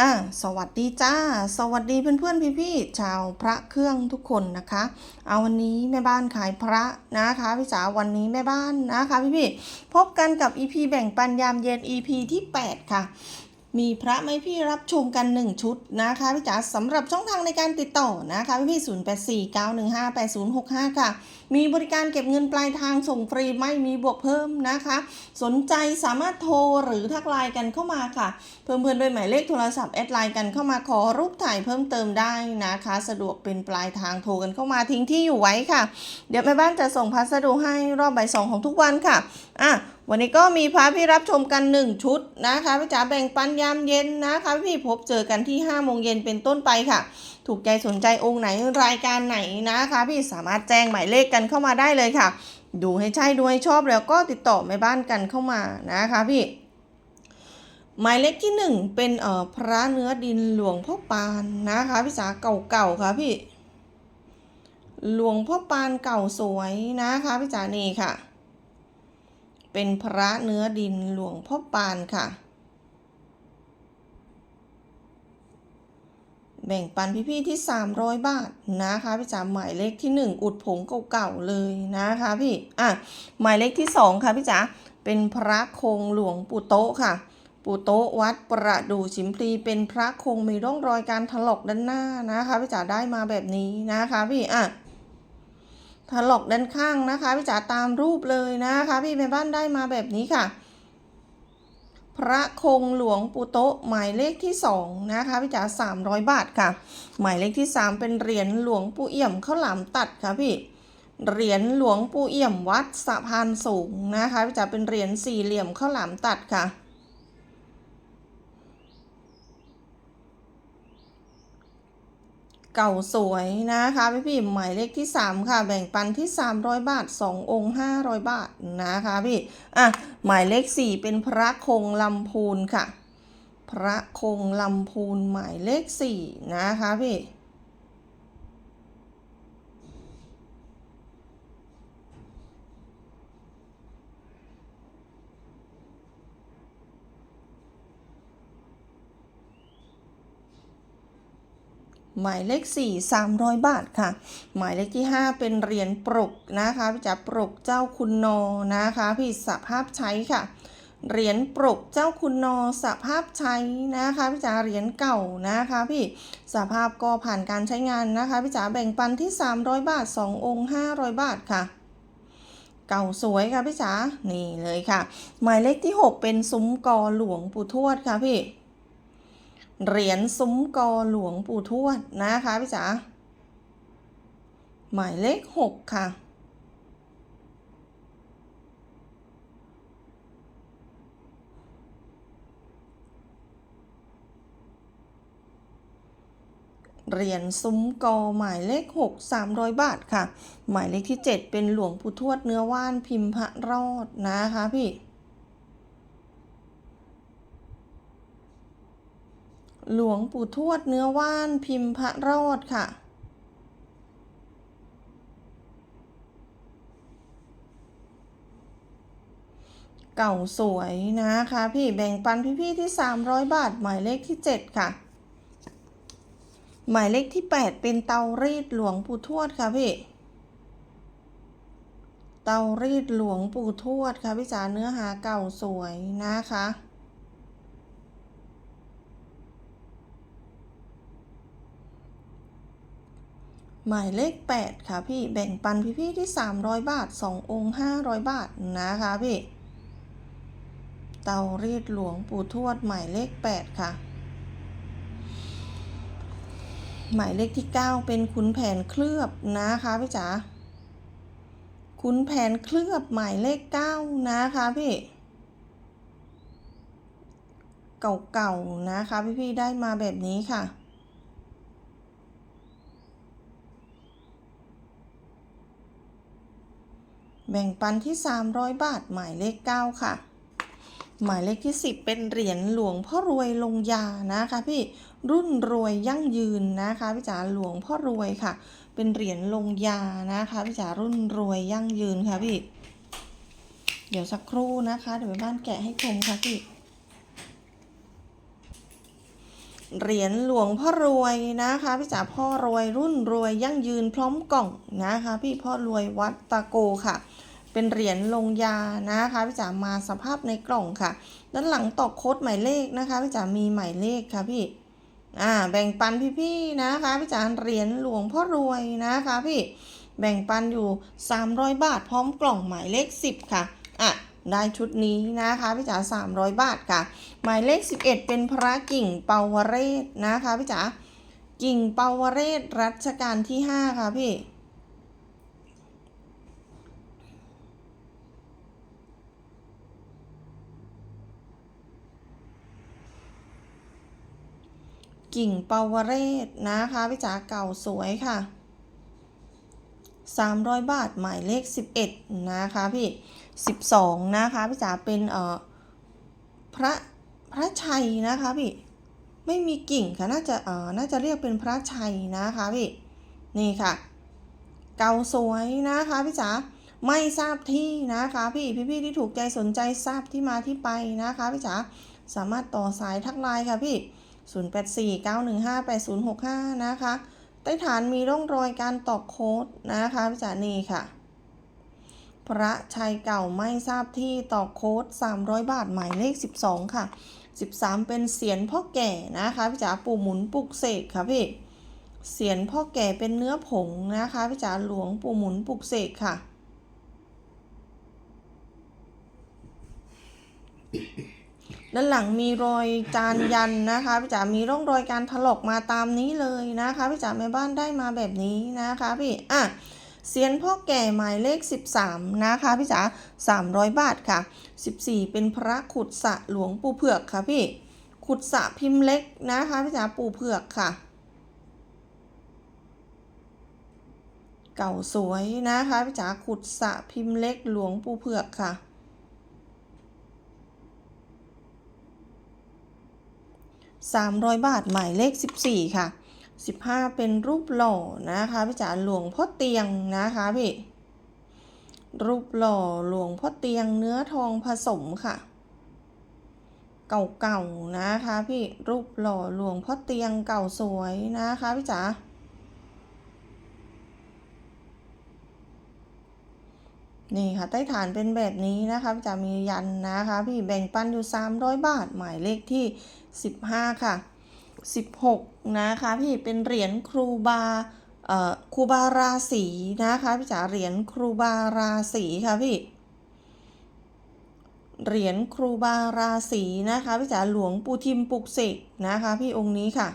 อ่าสวัสดีจ้า สวัสดีเพื่อนๆพี่ๆชาวพระเครื่องทุกคนนะคะ เอาวันนี้แม่บ้านขายพระนะคะพี่จ๋าวันนี้แม่บ้านนะคะพี่ๆพบกันกับ EP แบ่งปันยามเย็น EP ที่ 8 ค่ะ มีพระไหมพี่รับชมกัน 1 ชุดนะคะพี่จ๋าสำหรับช่องทางในการติดต่อนะคะพี่พี่0 8 4 9 1 5 8 0 6 5ค่ะมีบริการเก็บเงินปลายทางส่งฟรีไม่มีบวกเพิ่มนะคะ สนใจสามารถโทรหรือทักไลน์กันเข้ามาค่ะ เพิ่มเพื่อนด้วยหมายเลขโทรศัพท์แอดไลน์กันเข้ามาขอรูปถ่ายเพิ่มเติมได้นะคะ สะดวกเป็นปลายทางโทรกันเข้ามาทิ้งที่อยู่ไว้ค่ะ เดี๋ยวแม่บ้านจะส่งพัสดุให้รอบบ่ายสองของทุกวันค่ะอะวันนี้ก็มีพาพี่รับชมกัน 1 ชุดนะคะพี่จ๋าแบ่งปันยามเย็นนะคะ พี่พบเจอกันที่5โมงเย็นเป็นต้นไปค่ะ ถูกใจสนใจองค์ไหนรายการไหนนะคะพี่สามารถแจ้งหมายเลขกันเข้ามาได้เลยค่ะ ดูให้ใช่ดูให้ชอบแล้วก็ติดต่อแม่บ้านกันเข้ามานะคะพี่หมายเลขที่หนึ่งเป็นเอ่อพระเนื้อดินหลวงพ่อปานนะคะพี่จ๋าเก่าๆค่ะพี่ หลวงพ่อปานเก่าสวยนะคะพี่จ๋านี่ค่ะ เป็นพระเนื้อดินหลวงพ่อปานค่ะ แบ่งปันพี่ๆที่ 300 บาทนะคะพี่จ๋าหมายเลขที่ 1 อุดผงเก่าๆเลยนะคะพี่อะหมายเลขที่ 2 ค่ะพี่จ๋าเป็นพระคงหลวงปู่โตะค่ะ ปู่โตะวัดประดู่ชิมพลีเป็นพระคงมีร่องรอยการถลอกด้านหน้านะคะพี่จ๋าได้มาแบบนี้นะคะพี่อะถลอกด้านข้างนะคะพี่จ๋าตามรูปเลยนะคะพี่แม่บ้านได้มาแบบนี้ค่ะ พระคงหลวงปูโตะหมายเลขที่สองนะคะพี่จ๋าสามร้อยบาทค่ะ หมายเลขที่สามเป็นเหรียญหลวงปู่เอี่ยมข้าวหลามตัดค่ะพี่เหรียญหลวงปู่เอี่ยมวัดสะพานสูงนะคะพี่จ๋าเป็นเหรียญสี่เหลี่ยมข้าวหลามตัดค่ะ เก่าสวยนะคะพี่พี่หมายเลขที่ 3 ค่ะ แบ่งปันที่ 300 บาท 2 องค์ 500 บาทนะคะพี่อะหมายเลข 4 เป็นพระคงลำพูนค่ะ พระคงลำพูนหมายเลข 4 นะคะพี่ หมายเลข 4 300 บาทค่ะ หมายเลขที่ 5 เป็นเหรียญปลุกนะคะพี่จ๋าปลุกเจ้าคุณนอนะคะพี่สภาพใช้ค่ะเหรียญปลุกเจ้าคุณนอสภาพใช้นะคะพี่จ๋าเหรียญเก่านะคะพี่สภาพก็ผ่านการใช้งานนะคะพี่จ๋าแบ่งปันที่ 300 บาท 2 องค์ 500 บาทค่ะ เก่าสวยค่ะพี่จ๋านี่เลยค่ะ หมายเลขที่ 6 เป็นซุ้มกอหลวงปู่ทวดค่ะพี่ เหรียญซุ้มกอหลวงปู่ทวดนะคะพี่จ๋าหมายเลขหกค่ะ เหรียญซุ้มกอหมายเลขหกสามร้อยบาทค่ะ หมายเลขที่เจ็ดเป็นหลวงปู่ทวดเนื้อว่านพิมพ์พระรอดนะคะพี่ หลวงปู่ทวดเนื้อว่านพิมพ์พระรอดค่ะ เก่าสวยนะคะ พี่แบ่งปันพี่ๆที่ 300 บาท หมายเลขที่ 7 ค่ะ หมายเลขที่ 8 เป็นเตารีดหลวงปู่ทวดค่ะพี่เตารีดหลวงปู่ทวดค่ะพี่จ๋าเนื้อหาเก่าสวยนะคะ หมายเลข 8 ค่ะพี่แบ่งปันพี่ๆที่ 300 บาท 2 องค์ 500 บาทนะคะพี่เตารีดหลวงปู่ทวดหมายเลข 8 ค่ะ หมายเลขที่ 9 เป็นขุนแผนเคลือบนะคะพี่จ๋าขุนแผนเคลือบหมายเลข 9 นะคะพี่เก่าๆนะคะพี่ๆได้มาแบบนี้ค่ะ บ่งปันที่ 300 บาท หมายเลข 9 ค่ะ หมายเลขที่ 10 เป็นเหรียญหลวงพ่อรวยลงยานะคะพี่รุ่นรวยยั่งยืนนะคะพี่จ๋าหลวงพ่อรวยค่ะ เป็นเหรียญลงยานะคะพี่จ๋ารุ่นรวยยั่งยืนค่ะพี่เดี๋ยวสักครู่นะคะเดี๋ยวไปบ้านแกะให้ชมค่ะพี่เหรียญหลวงพ่อรวยนะคะพี่จ๋าพ่อรวยรุ่นรวยยั่งยืนพร้อมกล่องนะคะ พี่พ่อรวยวัดตะโกค่ะ เป็นเหรียญลงยานะคะพี่จ๋ามาสภาพในกล่องค่ะ ด้านหลังตอกโค้ดหมายเลขนะคะพี่จ๋ามีหมายเลขค่ะพี่อ่าแบ่งปันพี่ๆนะคะพี่จ๋าเหรียญหลวงพ่อรวยนะคะพี่แบ่งปันอยู่ 300 บาท พร้อมกล่องหมายเลข 10 ค่ะอะได้ชุดนี้นะคะพี่จ๋า300 บาทค่ะ หมายเลข 11 เป็นพระกิ่งเปาวเรศนะคะพี่จ๋ากิ่งเปาวเรศรัชกาลที่ 5 ค่ะพี่ กิ่งเปาวเรศนะคะพี่จ๋าเก่าสวยค่ะ 300 บาทหมายเลข 11 นะคะพี่ 12 นะคะพี่จ๋าเป็นเอ่อพระพระชัยนะคะพี่ไม่มีกิ่งค่ะน่าจะเอ่อน่าจะเรียกเป็นพระชัยนะคะพี่นี่ค่ะ เก่าสวยนะคะพี่จ๋าไม่ทราบที่นะคะพี่พี่ๆที่ถูกใจสนใจทราบที่มาที่ไปนะคะพี่จ๋าสามารถต่อสายทักไลน์ค่ะพี่ 0849158065 นะคะ ใต้ฐานมีร่องรอยการตอกโค้ดนะคะพี่จ๋านี่ค่ะ พระชัยเก่าไม่ทราบที่ตอกโค้ด 300 บาทหมายเลข 12 ค่ะ 13 เป็นเสียนพ่อแก่นะคะพี่จ๋าปู่หมุนปลุกเสกค่ะพี่เสียนพ่อแก่เป็นเนื้อผงนะคะพี่จ๋าหลวงปู่หมุนปลุกเสกค่ะ ด้านหลังมีรอยจานยันนะคะพี่จ๋ามีร่องรอยการถลอกมาตามนี้เลยนะคะพี่จ๋าแม่บ้านได้มาแบบนี้นะคะพี่อะเสียนพ่อแก่หมายเลข 13 นะคะพี่จ๋า300 บาทค่ะ 14 เป็นพระขุดสะหลวงปู่เผือกค่ะพี่ ขุดสะพิมพ์เล็กนะคะพี่จ๋าปู่เผือกค่ะ เก่าสวยนะคะพี่จ๋าขุดสะพิมพ์เล็กหลวงปู่เผือกค่ะ 300 บาทหมายเลข 14 ค่ะ 15 เป็นรูปหล่อนะคะพี่จ๋าหลวงพ่อเตียงนะคะพี่ รูปหล่อหลวงพ่อเตียงเนื้อทองผสมค่ะ เก่าๆนะคะพี่รูปหล่อหลวงพ่อเตียงเก่าสวยนะคะพี่จ๋า นี่ค่ะใต้ฐานเป็นแบบนี้นะคะจะมียันนะคะ พี่แบ่งปันอยู่ 300 บาท หมายเลขที่ 15 ค่ะ 16 นะคะพี่เป็นเหรียญครูบาเอ่อครูบาราศีนะคะพี่จ๋าเหรียญครูบาราศีค่ะพี่เหรียญครูบาราศีนะคะพี่จ๋าหลวงปู่ทิมปุกเสกนะคะ พี่องค์นี้ค่ะ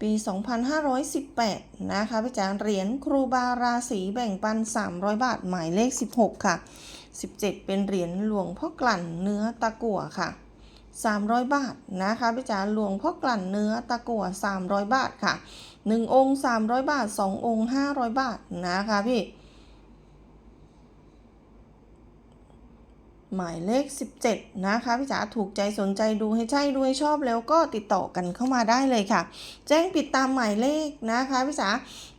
ปี 2518 นะคะพี่จ๋าเหรียญครูบาราศีแบ่งปัน 300 บาท หมายเลข 16 ค่ะ 17 เป็นเหรียญหลวงพ่อกลั่นเนื้อตะกั่วค่ะ 300 บาทนะคะพี่จ๋าหลวงพ่อกลั่นเนื้อตะกั่ว 300 บาทค่ะ 1 องค์ 300 บาท 2 องค์ 500 บาทนะคะพี่ หมายเลข 17 นะคะพี่จ๋าถูกใจสนใจดูให้ใช่ดูให้ชอบแล้วก็ติดต่อกันเข้ามาได้เลยค่ะ แจ้งปิดตามหมายเลขนะคะพี่จ๋า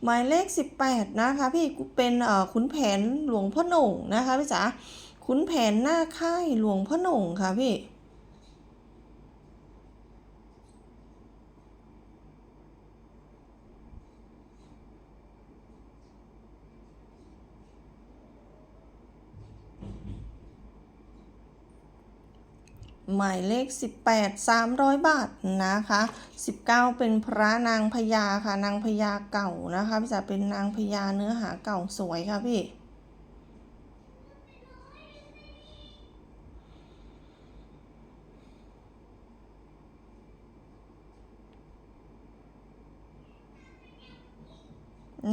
หมายเลข 18 นะคะ พี่เป็นขุนแผนหลวงพ่อหน่งนะคะพี่จ๋าขุนแผนหน้าค่ายหลวงพ่อหน่งค่ะพี่ หมายเลข 18 300 บาทนะคะ 19 เป็นพระนางพญาค่ะ นางพญาเก่านะคะพี่จ๋าเป็นนางพญาเนื้อหาเก่าสวยค่ะพี่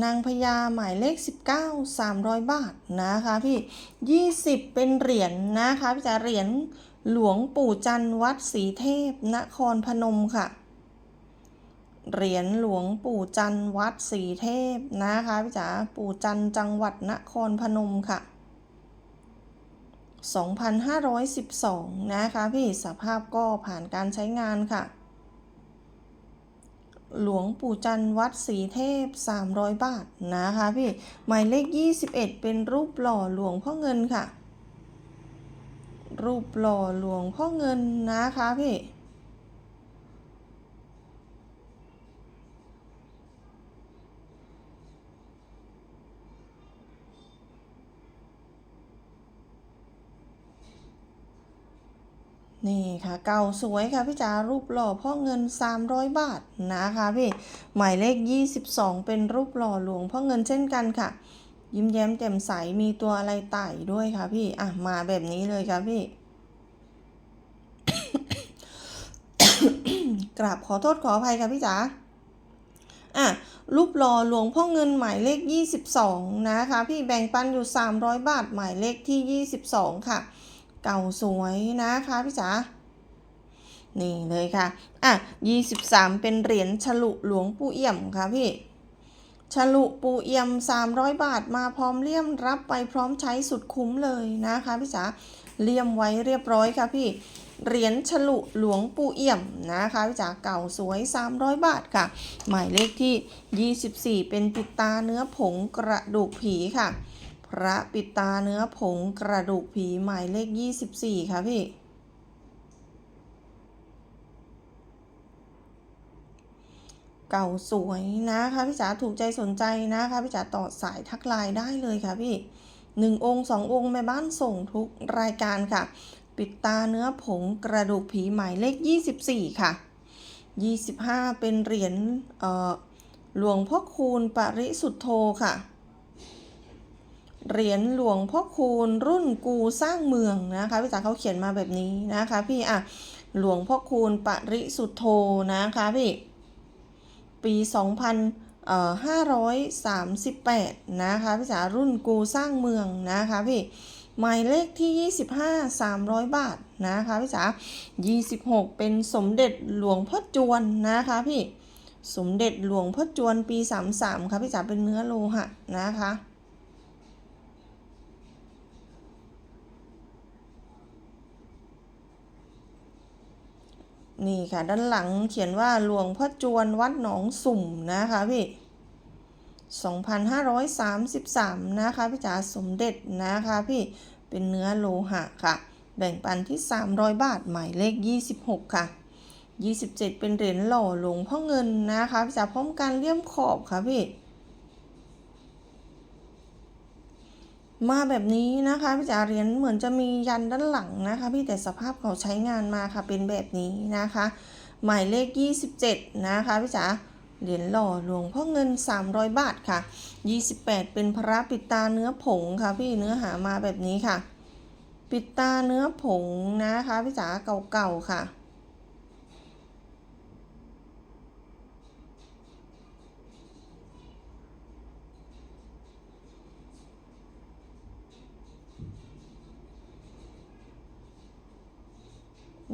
นางพญาหมายเลข 19 300 บาทนะคะพี่ 20 เป็นเหรียญนะคะพี่จ๋าเหรียญ หลวงปู่จันทร์วัดศรีเทพ นครพนมค่ะ เหรียญหลวงปู่จันทร์วัดศรีเทพนะคะพี่จ๋าปู่จันทร์จังหวัดนครพนมค่ะ 2,512 นะคะพี่สภาพก็ผ่านการใช้งานค่ะ หลวงปู่จันทร์วัดศรีเทพ 300 บาทนะคะพี่หมายเลข 21 เป็นรูปหล่อหลวงพ่อเงินค่ะ รูปหล่อหลวงพ่อเงินนะคะพี่นี่ค่ะเก่าสวยค่ะพี่จ๋ารูปหล่อพ่อเงิน 300 บาทนะคะพี่หมายเลข 22 เป็นรูปหล่อหลวงพ่อเงินเช่นกันค่ะ ยิ้มแย้มแจ่มใสมีตัวอะไรไต่ด้วยค่ะพี่ อะ มาแบบนี้เลยค่ะพี่ กราบขอโทษขออภัยค่ะพี่จ๋าอะรูปหล่อหลวงพ่อเงินหมายเลข 22 นะคะพี่แบ่งปันอยู่ 300 บาทหมายเลขที่ 22 ค่ะ เก่าสวยนะคะพี่จ๋านี่เลยค่ะ อะ 23 เป็นเหรียญฉลุหลวงปู่เอี่ยมค่ะพี่ ฉลุปูเอี่ยม 300 บาทมาพร้อมเลี่ยมรับไปพร้อมใช้สุดคุ้มเลยนะคะพี่จ๋าเลี่ยมไว้เรียบร้อยค่ะพี่เหรียญฉลุหลวงปู่เอี่ยมนะคะพี่จ๋าเก่าสวย 300 บาทค่ะ หมายเลขที่ 24 เป็นปิดตาเนื้อผงกระดูกผีค่ะ พระปิดตาเนื้อผงกระดูกผีหมายเลข 24 ค่ะพี่ เก่าสวยนะคะพี่จ๋าถูกใจสนใจนะคะพี่จ๋าต่อสายทักไลน์ได้เลยค่ะพี่หนึ่งองค์สององค์แม่บ้านส่งทุกรายการค่ะ ปิดตาเนื้อผงกระดูกผีหมายเลข 24 ค่ะ 25 เป็นเหรียญหลวงพ่อคูณปริสุทธโธค่ะ เหรียญหลวงพ่อคูณรุ่นกูสร้างเมืองนะคะพี่จ๋าเขาเขียนมาแบบนี้นะคะ พี่อะหลวงพ่อคูณปริสุทธโธนะคะพี่ ปี 2538 นะคะพี่จ๋ารุ่นกูสร้างเมืองนะคะพี่หมายเลขที่ 25 300 บาทนะคะพี่จ๋า26 เป็นสมเด็จหลวงพ่อจวนนะคะพี่สมเด็จหลวงพ่อจวนปี 33ค่ะพี่จ๋าเป็นเนื้อโลหะนะคะ นี่ค่ะ ด้านหลังเขียนว่าหลวงพ่อจวนวัดหนองสุ่มนะคะพี่ 2533 นะคะพี่จ๋าสมเด็จนะคะพี่เป็นเนื้อโลหะค่ะ แบ่งปันที่ 300 บาทหมายเลข 26 ค่ะ 27 เป็นเหรียญหล่อหลวงพ่อเงินนะคะพี่จ๋าพร้อมการเลี่ยมขอบค่ะพี่ มาแบบนี้นะคะพี่จ๋าเหรียญเหมือนจะมียันด้านหลังนะคะ พี่แต่สภาพเขาใช้งานมาค่ะเป็นแบบนี้นะคะ หมายเลข 27 นะคะพี่จ๋าเหรียญหล่อหลวงพ่อเงิน 300 บาทค่ะ 28 เป็นพระปิดตาเนื้อผงค่ะ พี่เนื้อหามาแบบนี้ค่ะ ปิดตาเนื้อผงนะคะพี่จ๋าเก่าๆค่ะ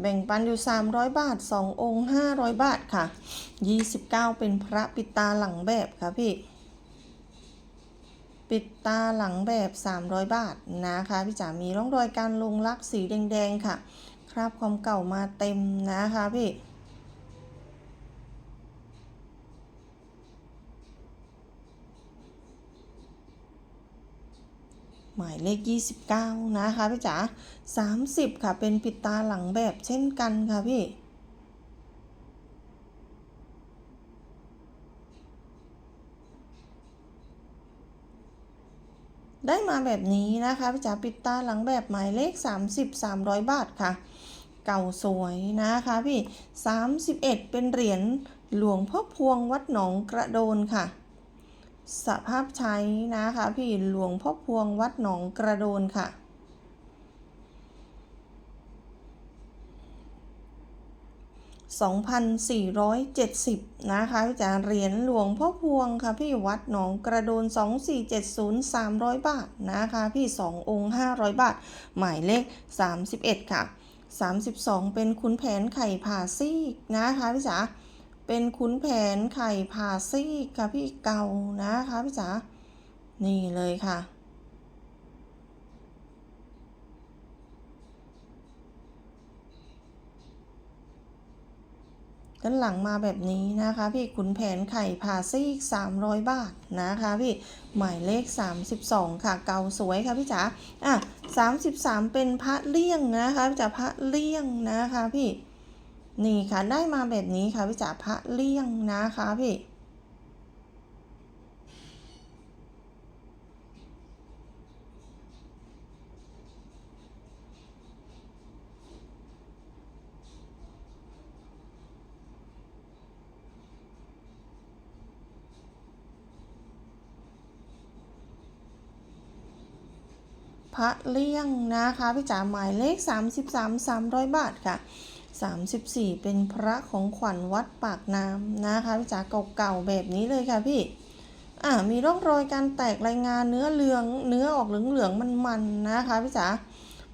แบ่งปันอยู่ 300 บาท 2 องค์ 500 บาทค่ะ 29 เป็นพระปิดตาหลังแบบค่ะพี่ ปิดตาหลังแบบ 300 บาทนะคะ พี่จ๋ามีร่องรอยการลงลักสีแดงๆค่ะ คราบความเก่ามาเต็มนะคะพี่ หมายเลข 29 นะคะพี่จ๋า30 ค่ะ เป็นปิดตาหลังแบบเช่นกันค่ะพี่ได้มาแบบนี้นะคะพี่จ๋าปิดตาหลังแบบหมายเลข 30 300 บาทค่ะ เก่าสวยนะคะพี่ 31 เป็นเหรียญหลวงพ่อพวงวัดหนองกระโดนค่ะ สภาพใช้นะคะพี่หลวงพ่อพวงวัดหนองกระโดนค่ะ 2,470 นะคะพี่จ๋าเหรียญหลวงพ่อพวงค่ะพี่วัดหนองกระโดน 2470 300 บาทนะคะพี่ 2 องค์ 500 บาท หมายเลข 31 ค่ะ 32 เป็นขุนแผนไข่ผ่าซีกนะคะพี่จ๋า เป็นขุนแผนไข่ผ่าซีกค่ะพี่เก่านะคะพี่จ๋า นี่เลยค่ะ ด้านหลังมาแบบนี้นะคะ พี่ขุนแผนไข่ผ่าซีก300บาทนะคะ พี่หมายเลข32ค่ะ เกาสวยค่ะพี่จ๋า อะ33เป็นพระเลี่ยงนะคะพี่จ๋าพระเลี่ยงนะคะพี่ นี่ค่ะได้มาแบบนี้ค่ะพี่จ๋าพระเลี่ยงนะคะพี่พระเลี่ยงนะคะพี่จ๋าหมายเลข 33 300 บาทค่ะ 34 เป็นพระของขวัญวัดปากน้ำนะคะพี่จ๋าเก่าๆแบบนี้เลยค่ะพี่อ่ามีร่องรอยการแตกรายงานเนื้อเหลืองเนื้อออกเหลืองๆมันๆนะคะพี่จ๋า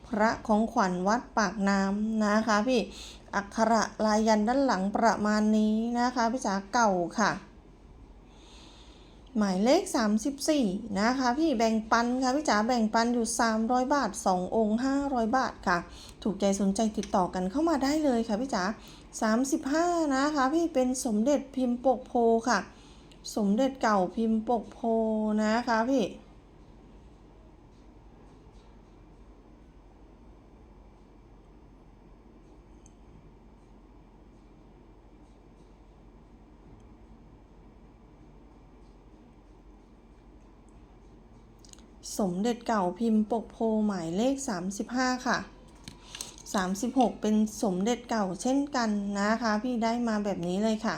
พระของขวัญวัดปากน้ำนะคะพี่อักขระลายยันด้านหลังประมาณนี้นะคะพี่จ๋าเก่าค่ะ หมายเลข 34 นะคะ พี่แบ่งปันค่ะพี่จ๋าแบ่งปันอยู่ 300 บาท 2 องค์ 500 บาทค่ะ ถูกใจสนใจติดต่อกันเข้ามาได้เลยค่ะพี่จ๋า35 นะคะ พี่เป็นสมเด็จพิมพ์ปกโพค่ะ สมเด็จเก่าพิมพ์ปกโพนะคะพี่ สมเด็จเก่าพิมพ์ปกโพหมายเลข 35 ค่ะ 36 เป็นสมเด็จเก่าเช่นกันนะคะ พี่ได้มาแบบนี้เลยค่ะ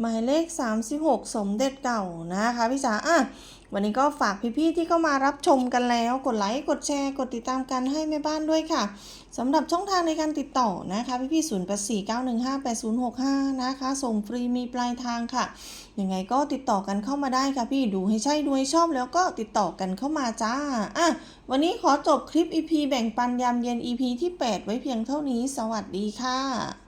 หมายเลข 36 สมเด็จเก่านะคะพี่จ๋าอะวันนี้ก็ฝากพี่ๆที่เข้ามารับชมกันแล้ว กดไลค์ กดแชร์ กดติดตามกันให้แม่บ้านด้วยค่ะสำหรับช่องทางในการติดต่อนะคะพี่ๆ0 8 4 9 1 5 8 0 6 5นะคะส่งฟรีมีปลายทางค่ะ ยังไงก็ติดต่อกันเข้ามาได้ค่ะพี่ดูให้ใช่ดูให้ชอบแล้วก็ติดต่อกันเข้ามาจ้าอะวันนี้ขอจบคลิป EP แบ่งปันยามเย็น EP ที่ 8 ไว้เพียงเท่านี้ สวัสดีค่ะ